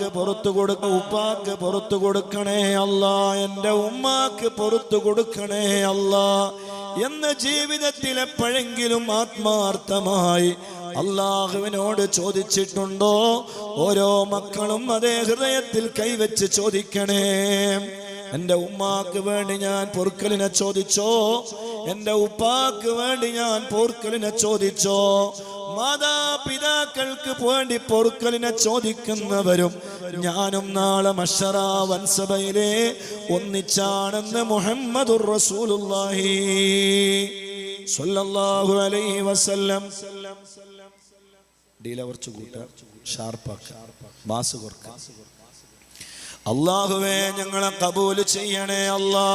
പുറത്തു കൊടുക്ക ഉപ്പാക്ക് പുറത്തു കൊടുക്കണേ അല്ല. എന്റെ ഉമ്മാക്ക് പുറത്തു കൊടുക്കണേ അല്ല. എന്ന ജീവിതത്തിൽ എപ്പോഴെങ്കിലും ആത്മാർത്ഥമായി അള്ളാഹുവിനോട് ചോദിച്ചിട്ടുണ്ടോ? ഓരോ മക്കളും അതേ ഹൃദയത്തിൽ കൈവച്ച് ചോദിക്കണേ. എന്റെ ഉമ്മാക്ക് വേണ്ടി ഞാൻ പൊറുക്കലിനെ ചോദിച്ചോ? എന്റെ ഉപ്പാക്ക് വേണ്ടി ഞാൻ പൊറുക്കലിനെ ചോദിച്ചോ? മാതാപിതാക്കൾക്ക് വേണ്ടി പൊറുക്കലിനെ ചോദിക്കുന്നവരും ഞാനും നാളെ മഷറ വൻസഭയിലെ ഒന്നിച്ചാണെന്ന് മുഹമ്മദുർ റസൂലുള്ളാഹി അലൈഹി വസല്ലം. അള്ളാഹുവേ ഞങ്ങളെ കബൂൽ ചെയ്യണേ അല്ലാ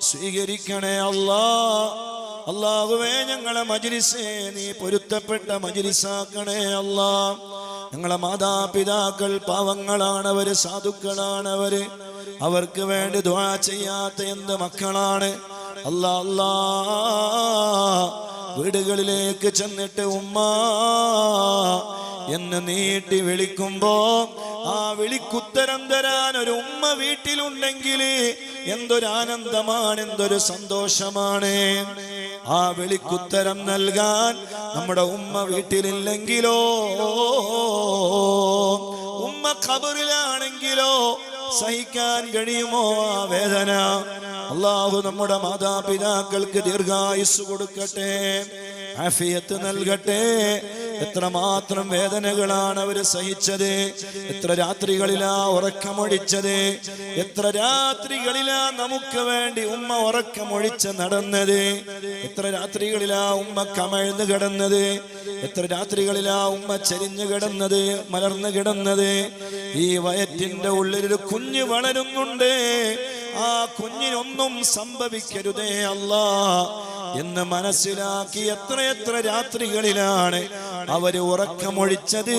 സ്വീകരിക്കണേ അല്ലാ അള്ളാഹുവേ ഞങ്ങളെ മജിരിസേ നീ പൊരുത്തപ്പെട്ട മജിരിസാക്കണേ അല്ലാ. ഞങ്ങളെ മാതാപിതാക്കൾ പാവങ്ങളാണവര് സാധുക്കളാണവര് അവർക്ക് വേണ്ടി ദ്വാ ചെയ്യാത്ത എന്ത് മക്കളാണ്? അല്ലാ അല്ലാ. വീടുകളിലേക്ക് ചെന്നിട്ട് ഉമ്മ എന്ന് നീട്ടി വിളിക്കുമ്പോ ആ വിളിക്കുത്തരം തരാൻ ഒരു ഉമ്മ വീട്ടിലുണ്ടെങ്കിൽ എന്തൊരു ആനന്ദമാണ് എന്തൊരു സന്തോഷമാണ്. ആ വിളിക്കുത്തരം നൽകാൻ നമ്മുടെ ഉമ്മ വീട്ടിലില്ലെങ്കിലോ? ഉമ്മ ഖബറിലാണെങ്കിലോ സഹിക്കാൻ കഴിയുമോ ആ വേദന? അള്ളാഹു നമ്മുടെ മാതാപിതാക്കൾക്ക് ദീർഘായുസ് കൊടുക്കട്ടെ ആഫിയത്ത് നൽകട്ടെ എത്രമാത്രം വേദനകളാണ് അവർ സഹിച്ചത്? എത്ര രാത്രികളിലാ ഉറക്കമൊഴിച്ചത്? എത്ര രാത്രികളിലാ നമുക്ക് വേണ്ടി ഉമ്മ ഉറക്കമൊഴിച്ച് നടന്നത്? എത്ര രാത്രികളിലാ ഉമ്മ കമഴ്ന്നു കിടന്നത്? എത്ര രാത്രികളിലാ ഉമ്മ ചരിഞ്ഞു കിടന്നത് മലർന്നു കിടന്നത്? ഈ വയറ്റിന്റെ ഉള്ളിലൊരു കുഞ്ഞു വളരുന്നുണ്ട്. ആ കുഞ്ഞിനൊന്നും സംഭവിക്കരുതേ അല്ല. എന്ന് മനസ്സിലാക്കി എത്രയെത്ര രാത്രികളിലാണ് അവർ ഉറക്കമൊഴിച്ചത്.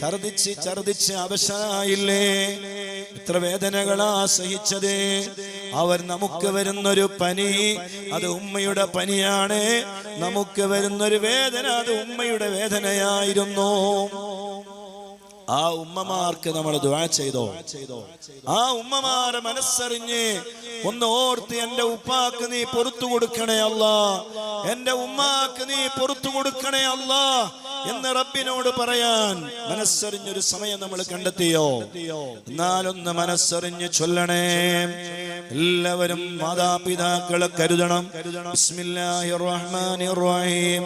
ഛർദിച്ച് ഛർദിച്ച് അവശായില്ലേ എത്ര വേദനകളാ സഹിച്ചത്. അവർ നമുക്ക് വരുന്നൊരു പനി അത് ഉമ്മയുടെ പനിയാണ്. നമുക്ക് വരുന്നൊരു വേദന അത് ഉമ്മയുടെ വേദനയായിരുന്നു. ആ ഉമ്മമാർക്ക് നമ്മൾ ദുആ ചെയ്തോ? ആ ഉമ്മമാരെ മനസ്സറിഞ്ഞ് ഒന്ന് ഓർത്ത് എന്റെ ഉപ്പാക്ക് നീ പൊറത്തു കൊടുക്കണേ അല്ല. എന്റെ ഉമ്മാക്ക് നീ പൊറത്തു കൊടുക്കണേ അല്ല എന്ന് റബ്ബിനോട് പറയാൻ മനസ്സറിഞ്ഞൊരു സമയം നമ്മൾ കണ്ടെത്തിയോ? എന്നാലൊന്ന് മനസ്സറിഞ്ഞ് ചൊല്ലണേ. എല്ലാവരും മാതാപിതാക്കളെ കരുതണം. ബിസ്മില്ലാഹിർ റഹ്മാനിർ റഹീം.